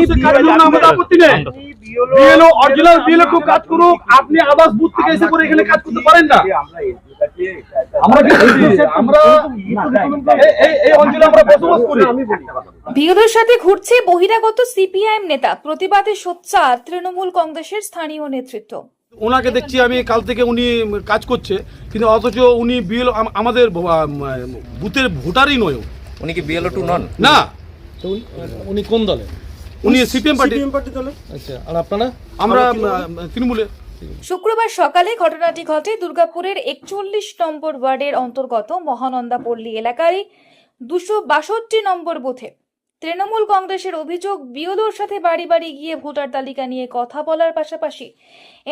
মানুষের কাজের জন্য আমাদের আপত্তি নেই। বিএলও অরিজিনাল বিএলও কেউ কাজ করুক আপনি আদার্স বুথ থেকে এসে করে এখানে কাজ করতে পারেন না। আমরা কি আমরা এই- এই এই অঞ্চলে আমরা বসবাস করি। বিরোধের সাথে ঘুরছে বহিরাগত সিপিআইএম নেতা। প্রতিবাদে সোচ্চার তৃণমূল কংগ্রেসের স্থানীয় নেতৃত্ব। ওনাকে দেখছি আমি কাল থেকে উনি কাজ করছে কিন্তু অথচ উনি বিএল আমাদের আম, বুথের ভোটারই নয় উনি কি বিএলও টু নন? না। উনি কোন দলে উনি সিপিএম পার্টি। আচ্ছা আর আপনারা? আমরা তৃণমূলে শুক্রবার সকালে ঘটনাটি ঘটে দুর্গাপুরের একচল্লিশ নম্বর ওয়ার্ডের অন্তর্গত মহানন্দা পল্লী এলাকায় দুশো বাষট্টি নম্বর বুথে। তৃণমূল কংগ্রেসের অভিযোগ বিওলোর সাথে বাড়ি বাড়ি গিয়ে ভোটার তালিকা নিয়ে কথা বলার পাশাপাশি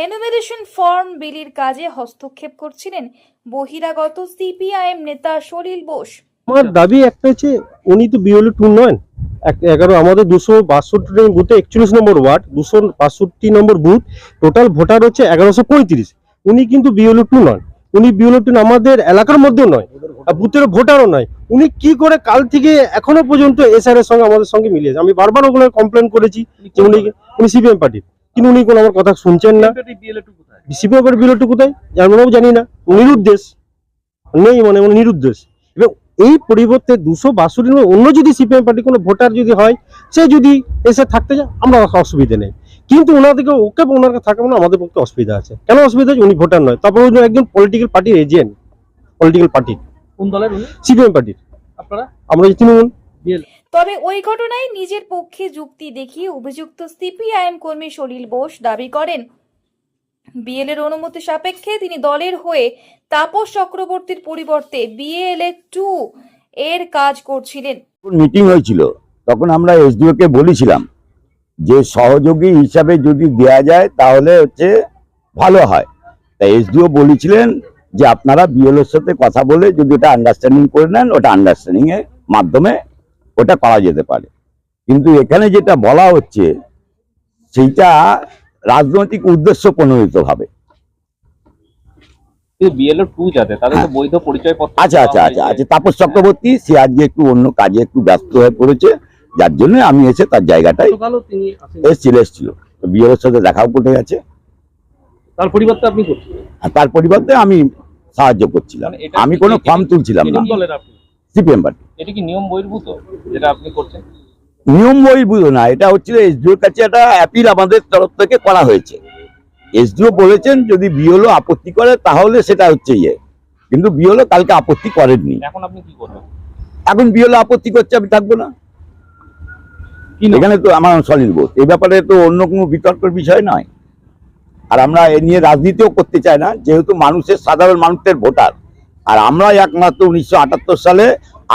এনুমেরেশন ফর্ম বিলির কাজে হস্তক্ষেপ করছিলেন বহিরাগত সিপিআইএম নেতা সলিল বোস। আমার দাবি একটা হচ্ছে উনি তো বিওলি টু নয় এগারো আমাদের দুশো বাষট্টি নম্বর বুথে একচল্লিশ নম্বর ওয়ার্ড দুশো বাষট্টি নম্বর বুথ টোটাল ভোটার হচ্ছে এগারোশো পঁয়ত্রিশ। উনি কিন্তু বিওলি টু নয়। উনি বিওলি টু আমাদের এলাকার মধ্যেও নয় বুথের ভোটারও নয়। উনি কি করে কাল থেকে এখনও পর্যন্ত এসআর এর সঙ্গে আমাদের সঙ্গে মিলিয়েছে আমি বারবার ওগুলো কমপ্লেন করেছি যে উনি উনি সিপিএম পার্টির কিন্তু উনি কোনো আমার কথা শুনছেন না। সিপিএম পার্টি বিওলি টু কোথায়? জানব জানি না। নিরুদ্দেশ। নেই মানে উনি নিরুদ্দেশ। এই পরিবর্তে দুশো বাষট্টি অন্য যদি সিপিএম পার্টি কোনো ভোটার যদি হয় সে যদি এসে থাকতে যায় আমরা অসুবিধে নেই। কিন্তু ওনাদেরকে ওকে ওনার থাকা মানে আমাদের পক্ষে অসুবিধা আছে। কেন অসুবিধা আছে? উনি ভোটার নয়। তারপর উনি একজন পলিটিক্যাল পার্টির এজেন্ট পলিটিক্যাল পার্টি কোন দলের সিপিএম পার্টির। আপনারা? আমরা তৃণমূল। তবে ওই ঘটনায় নিজের পক্ষে যুক্তি দেখিয়ে অভিযুক্ত সিপিআইএম কর্মী সলিল বোস দাবি করেন বিএলের অনুমতি সাপেক্ষে তিনি দলের হয়ে তাপস চক্রবর্তীর পরিবর্তে বিএলএ টু এর কাজ করছিলেন। মিটিং হয়েছিল, তখন আমরা এসডিও কে বলেছিলাম যে সহযোগী হিসাবে যদি দেয়া যায়, তাহলে হচ্ছে ভালো হয়। তাই এসডিও বলেছিলেন যে আপনারা বিএলওর সাথে কথা বলে যদি ওটা আন্ডারস্ট্যান্ডিং করে নেন, ওটা আন্ডারস্ট্যান্ডিং এর মাধ্যমে ওটা করা যেতে পারে। কিন্তু এখানে যেটা বলা হচ্ছে, সেইটা রাজনৈতিক উদ্দেশ্য প্রণোদিত ভাবে বিএলও টু যাতে তাদের তো বৈধ পরিচয়পত্র আচ্ছা আচ্ছা আচ্ছা আচ্ছা তাপস চক্রবর্তী সে আজকে একটু অন্য কাজে একটু ব্যস্ত হয়ে পড়েছে যার জন্য আমি এসে তার আসেন এসছিল এসছিল। তো সাথে দেখাও করতে গেছে। তার পরিবর্তে আপনি করছেন? আর তার পরিবর্তে আমি সাহায্য করছিলাম। মানে আমি কোনো ফর্ম তুলছিলাম না। কোন দলের আপনি? CPM party. এটা কি নিয়ম বহির্ভূত যেটা আপনি করছেন? নিয়ম বহির্ভূত না এটা হচ্ছিল এসডিওর কাছে একটা অ্যাপিল আমাদের তরফ থেকে করা হয়েছে। এসডিও বলেছেন যদি বিওলো আপত্তি করে তাহলে সেটা হচ্ছে ইয়ে। কিন্তু বিওলো কালকে আপত্তি করেননি। এখন আপনি কি করবেন? এখন বিওলো আপত্তি করছে আমি থাকব না। এখানে তো আমার সলিল বোধ এই ব্যাপারে তো অন্য কোনো বিতর্কের বিষয় নয়। আর আমরা এ নিয়ে রাজনীতিও করতে চাই না যেহেতু মানুষের সাধারণ মানুষের ভোটার। আর আমরা একমাত্র উনিশশো আটাত্তর সালে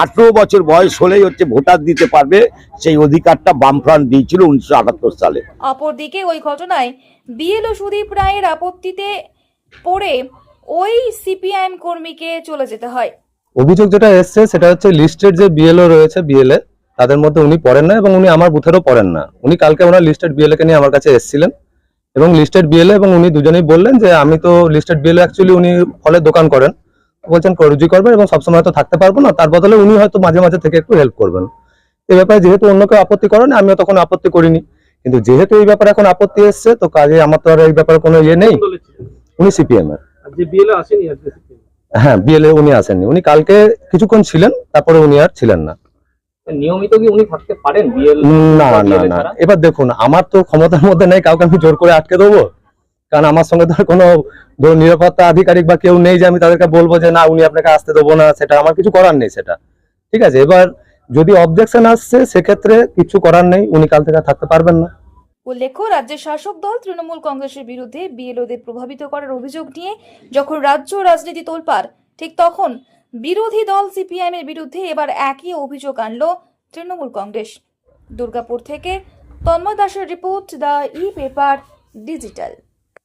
আঠেরো বছর বয়স হলেই হচ্ছে ভোটার দিতে পারবে। সেই অধিকারটা বামফ্রন্ট দিয়েছিল উনিশশো আটাত্তর সালে। অপরদিকে ওই ঘটনায় বিএলও সুদীপ রায়ের আপত্তিতে পড়ে ওই সিপিআইএম কর্মীকে চলে যেতে হয়। অভিযোগ যেটা এসছে সেটা হচ্ছে লিস্টেড যে বিএলও রয়েছে বিএলএ তাদের মধ্যে উনি পড়েন না এবং উনি আমার বুথেরও পড়েন না। উনি কালকে ওনার লিস্টেড বিএলএ কে নিয়ে আমার কাছে এসেছিলেন এবং লিস্টেড বিএলএ এবং উনি দুজনেই বললেন যে আমি তো লিস্টেড বিএলএ অ্যাকচুয়ালি উনি ফলের দোকান করেন। বলছেন রুজি করবেন এবং সবসময় তো থাকতে পারব না। তার বদলে উনি হয়তো মাঝে মাঝে থেকে একটু হেল্প করবেন। এই ব্যাপারে যেহেতু অন্য কেউ আপত্তি করেন আমিও তখন আপত্তি করিনি। কিন্তু যেহেতু এই ব্যাপারে এখন আপত্তি এসছে তো কাজে আমার তো আর এই ব্যাপারে কোনো ইয়ে নেই। উনি সিপিএম এর। হ্যাঁ বিএলএ উনি আসেননি। উনি কালকে কিছুক্ষণ ছিলেন তারপরে উনি আর ছিলেন না। নিয়মিত কি উনি থাকতে পারেন না না না এবার দেখুন আমার তো ক্ষমতার মধ্যে নেই কাউকে আমি জোর করে আটকে দেবো? কারণ আমার সঙ্গে তো কোনো নিরাপত্তা আধিকারিক বা কেউ নেই যে আমি তাদেরকে বলব যে, না, উনি আপনাকে আসতে দেবো না, সেটা আমার কিছু করার নেই সেটা। ঠিক আছে? এবার যদি অবজেকশন আসছে, সেক্ষেত্রে কিছু করার নেই, উনি কাল থেকে থাকতে পারবেন না। উল্লেখ্য, রাজ্যের শাসক দল তৃণমূল কংগ্রেসের বিরুদ্ধে বিএলওদের প্রভাবিত করার অভিযোগ নিয়ে যখন রাজ্য রাজনীতি তোলপাড়, ঠিক তখন বিরোধী দল সিপিআইএম এর বিরুদ্ধে এবার একই অভিযোগ আনলো তৃণমূল কংগ্রেস। দুর্গাপুর থেকে তন্ময় দাসের report, the E paper, digital.